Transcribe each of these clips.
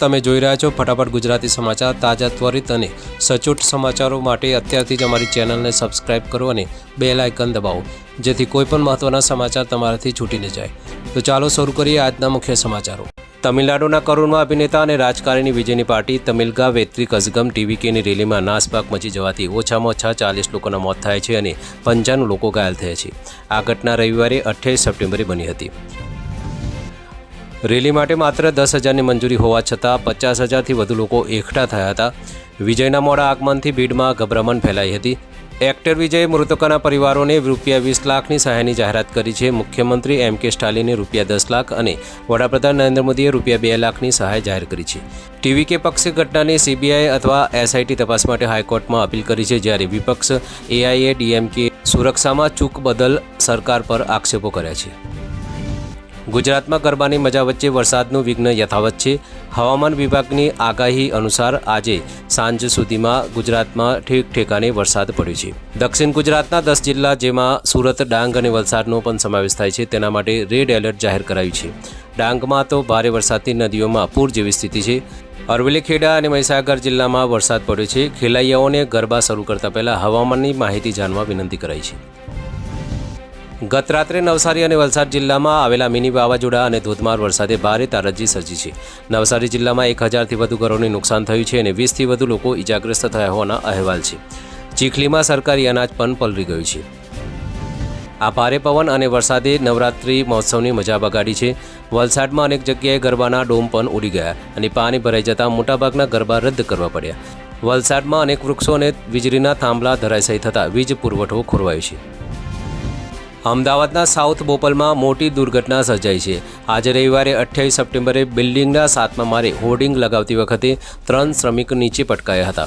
તમે જોઈ રહ્યા છો ફટાફટ ગુજરાતી સમાચાર તાજા ત્વરિત અને સચોટ સમાચારો માટે અત્યારથી જ અમારી ચેનલને સબસ્ક્રાઇબ કરો અને બે લાયકન દબાવો, જેથી કોઈપણ મહત્ત્વના સમાચાર તમારાથી છૂટી ન જાય. તો ચાલો શરૂ કરીએ આજના મુખ્ય સમાચારો. તમિલનાડુના કરુણમાં અભિનેતા અને રાજકારણી વિજયની પાર્ટી તમિલગા વેત્રી કઝગમ ટીવીકેની રેલીમાં નાસભાગ મચી જવાથી ઓછામાં ઓછા ચાલીસ લોકોના મોત થાય છે અને પંચાણું લોકો ઘાયલ થયા છે. આ ઘટના રવિવારે અઠ્યાવીસ સપ્ટેમ્બરે બની હતી. રેલી માટે માત્ર દસ હજારની મંજૂરી હોવા છતાં પચાસ હજારથી વધુ લોકો એકઠા થયા હતા. વિજયના મોડા આગમનથી ભીડમાં ગભરામણ ફેલાઈ હતી. એક્ટર વિજયે મૃતકોના પરિવારોને રૂપિયા વીસ લાખની સહાયની જાહેરાત કરી છે. મુખ્યમંત્રી એમ કે સ્ટાલિને રૂપિયા દસ લાખ અને વડાપ્રધાન નરેન્દ્ર મોદીએ રૂપિયા બે લાખની સહાય જાહેર કરી છે. ટીવી કે પક્ષે ઘટનાની સીબીઆઈ અથવા એસઆઈટી તપાસ માટે હાઈકોર્ટમાં અપીલ કરી છે. જ્યારે વિપક્ષ એઆઈએ ડીએમકે સુરક્ષામાં ચૂક બદલ સરકાર પર આક્ષેપો કર્યા છે. ગુજરાતમાં ગરબાની મજા વચ્ચે વરસાદનું વિઘ્ન યથાવત છે. હવામાન વિભાગની આગાહી અનુસાર આજે સાંજ સુધીમાં ગુજરાતમાં ઠેક ઠેકાણે વરસાદ પડ્યો છે. દક્ષિણ ગુજરાતના દસ જિલ્લા જેમાં સુરત, ડાંગ અને વલસાડનો પણ સમાવેશ થાય છે. તેના માટે રેડ એલર્ટ જાહેર કરાયું છે. ડાંગમાં તો ભારે વરસાદથી નદીઓમાં પૂર જેવી સ્થિતિ છે. અરવલ્લી ખેડા અને મહીસાગર જિલ્લામાં વરસાદ પડ્યો છે. ખેલૈયાઓને ગરબા શરૂ કરતા પહેલા હવામાનની માહિતી જાણવા વિનંતી કરાઈ છે. ગત રાત્રે નવસારી અને વલસાડ જિલ્લામાં આવેલા મિની વાવાઝોડા અને ધોધમાર વરસાદે ભારે તારાજી સર્જી છે. નવસારી જિલ્લામાં એક હજારથી વધુ ઘરોને નુકસાન થયું છે અને વીસથી વધુ લોકો ઇજાગ્રસ્ત થયા હોવાના અહેવાલ છે. ચીખલીમાં સરકારી અનાજ પણ પલળી ગયું છે. આ ભારે પવન અને વરસાદે નવરાત્રિ મહોત્સવની મજા બગાડી છે. વલસાડમાં અનેક જગ્યાએ ગરબાના ડોમ પણ ઉડી ગયા અને પાણી ભરાઈ જતાં મોટાભાગના ગરબા રદ કરવા પડ્યા. વલસાડમાં અનેક વૃક્ષો અને વીજળીના થાંભલા ધરાશાયી થતાં વીજ પુરવઠો ખોરવાયો છે. અમદાવાદના સાઉથ બોપલમાં મોટી દુર્ઘટના સર્જાઈ છે. આજે રવિવારે અઠ્યાવીસ સપ્ટેમ્બરે બિલ્ડિંગના સાતમા મારે હોર્ડિંગ લગાવતી વખતે ત્રણ શ્રમિક નીચે પટકાયા હતા.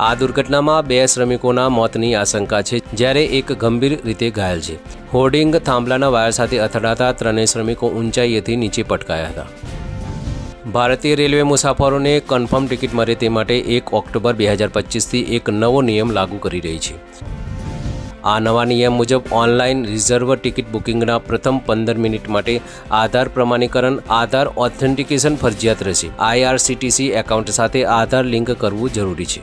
આ દુર્ઘટનામાં બે શ્રમિકોના મોતની આશંકા છે, જ્યારે એક ગંભીર રીતે ઘાયલ છે. હોર્ડિંગ થાંભલાના વાયર સાથે અથડાતા ત્રણેય શ્રમિકો ઊંચાઈએથી નીચે પટકાયા હતા. ભારતીય રેલવે મુસાફરોને કન્ફર્મ ટિકિટ મળે તે માટે એક ઓક્ટોબર બે હજાર પચીસથી એક નવો નિયમ લાગુ કરી રહી છે. આ નવા નિયમ મુજબ ઓનલાઈન રિઝર્વ ટિકિટ બુકિંગના પ્રથમ પંદર મિનિટ માટે આધાર પ્રમાણીકરણ, આધાર ઓથેન્ટિકેશન ફરજિયાત રહેશે. આઈઆરસીટીસી એકાઉન્ટ સાથે આધાર લિંક કરવું જરૂરી છે.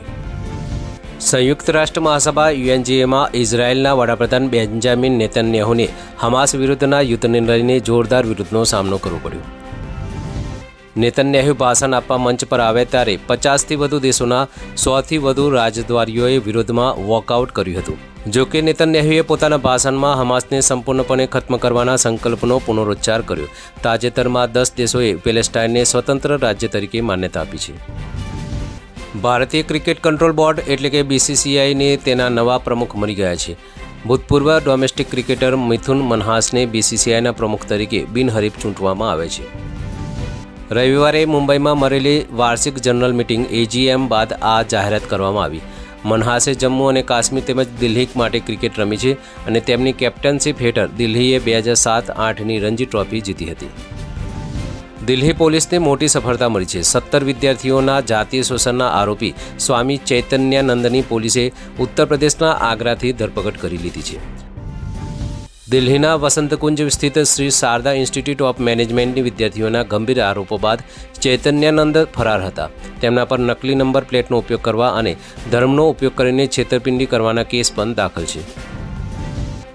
સંયુક્ત રાષ્ટ્ર મહાસભા યુએનજીએમાં ઇઝરાયેલના વડાપ્રધાન બેન્જામિન નેતન્યાહુને હમાસ વિરુદ્ધના યુદ્ધને લઈને જોરદાર વિરોધનો સામનો કરવો પડ્યો. નેતન્યાહુ ભાષણ આપવા મંચ પર આવે ત્યારે પચાસથી વધુ દેશોના સોથી વધુ રાજદ્વારીઓએ વિરોધમાં વોકઆઉટ કર્યું હતું. જો કે નેતન્યાહુએ પોતાના ભાષણમાં હમાસને સંપૂર્ણપણે ખત્મ કરવાના સંકલ્પનો પુનરોચ્ચાર કર્યો. તાજેતરમાં દસ દેશોએ પેલેસ્ટાઇનને સ્વતંત્ર રાજ્ય તરીકે માન્યતા આપી છે. ભારતીય ક્રિકેટ કંટ્રોલ બોર્ડ એટલે કે બીસીસીઆઈને તેના નવા પ્રમુખ મળી ગયા છે. ભૂતપૂર્વ ડોમેસ્ટિક ક્રિકેટર મિથુન મનહાસને બીસીસીઆઈના પ્રમુખ તરીકે બિનહરીફ ચૂંટવામાં આવે છે. રવિવારે મુંબઈમાં મળેલી વાર્ષિક જનરલ મિટિંગ એજીએમ બાદ આ જાહેરાત કરવામાં આવી. મનહાસે જમ્મુ અને કાશ્મીર તેમજ દિલ્હી માટે ક્રિકેટ રમી છે અને તેમની કેપ્ટનશીપ હેઠળ દિલ્હીએ બે હજાર સાત આઠની રણજી ટ્રોફી જીતી હતી. દિલ્હી પોલીસને મોટી સફળતા મળી છે. સત્તર વિદ્યાર્થીઓના જાતીય શોષણના આરોપી સ્વામી ચૈતન્યાનંદની પોલીસે ઉત્તર પ્રદેશના આગ્રાથી ધરપકડ કરી લીધી છે. દિલ્હીના વસંતકુંજ સ્થિત શ્રી શારદા ઇન્સ્ટિટ્યૂટ ઓફ મેનેજમેન્ટની વિદ્યાર્થીઓના ગંભીર આરોપો બાદ ચૈતન્યાનંદ ફરાર હતા. તેમના પર નકલી નંબર પ્લેટનો ઉપયોગ કરવા અને ધર્મનો ઉપયોગ કરીને છેતરપિંડી કરવાના કેસ પણ દાખલ છે.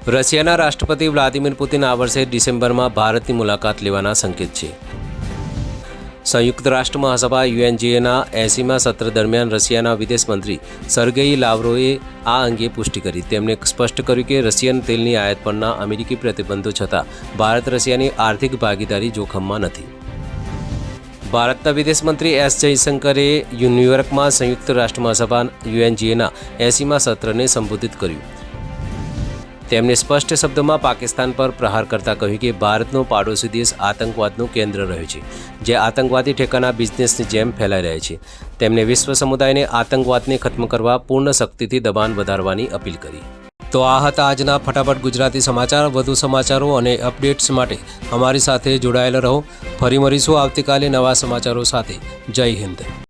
રશિયાના રાષ્ટ્રપતિ વ્લાદિમીર પુતિન આ વર્ષે ડિસેમ્બરમાં ભારતની મુલાકાત લેવાના સંકેત છે. સંયુક્ત રાષ્ટ્ર મહાસભા યુએનજીએના એસીમાં સત્ર દરમિયાન રશિયાના વિદેશ મંત્રી સર્ગેઈ લાવરોએ આ અંગે પુષ્ટિ કરી. તેમણે સ્પષ્ટ કર્યું કે રશિયન તેલની આયાત પરના અમેરિકી પ્રતિબંધો છતાં ભારત રશિયાની આર્થિક ભાગીદારી જોખમમાં નથી. ભારતના વિદેશ મંત્રી એસ જયશંકરે ન્યૂયોર્કમાં સંયુક્ત રાષ્ટ્ર મહાસભા યુએનજીએના એસીમાં સત્રને સંબોધિત કર્યું. તેમણે સ્પષ્ટ શબ્દોમાં પાકિસ્તાન પર પ્રહાર કરતા કહ્યું કે ભારતનો પાડોશી દેશ આતંકવાદનું કેન્દ્ર રહ્યું છે, જે આતંકવાદી ઠેકાના બિઝનેસની જેમ ફેલાઈ રહ્યા છે. તેમણે વિશ્વ સમુદાયને આતંકવાદને ખત્મ કરવા પૂર્ણ શક્તિથી દબાણ વધારવાની અપીલ કરી. તો આ હતા આજના ફટાફટ ગુજરાતી સમાચાર. વધુ સમાચારો અને અપડેટ્સ માટે અમારી સાથે જોડાયેલા રહો. ફરી મળીશું આવતીકાલે નવા સમાચારો સાથે. જય હિન્દ.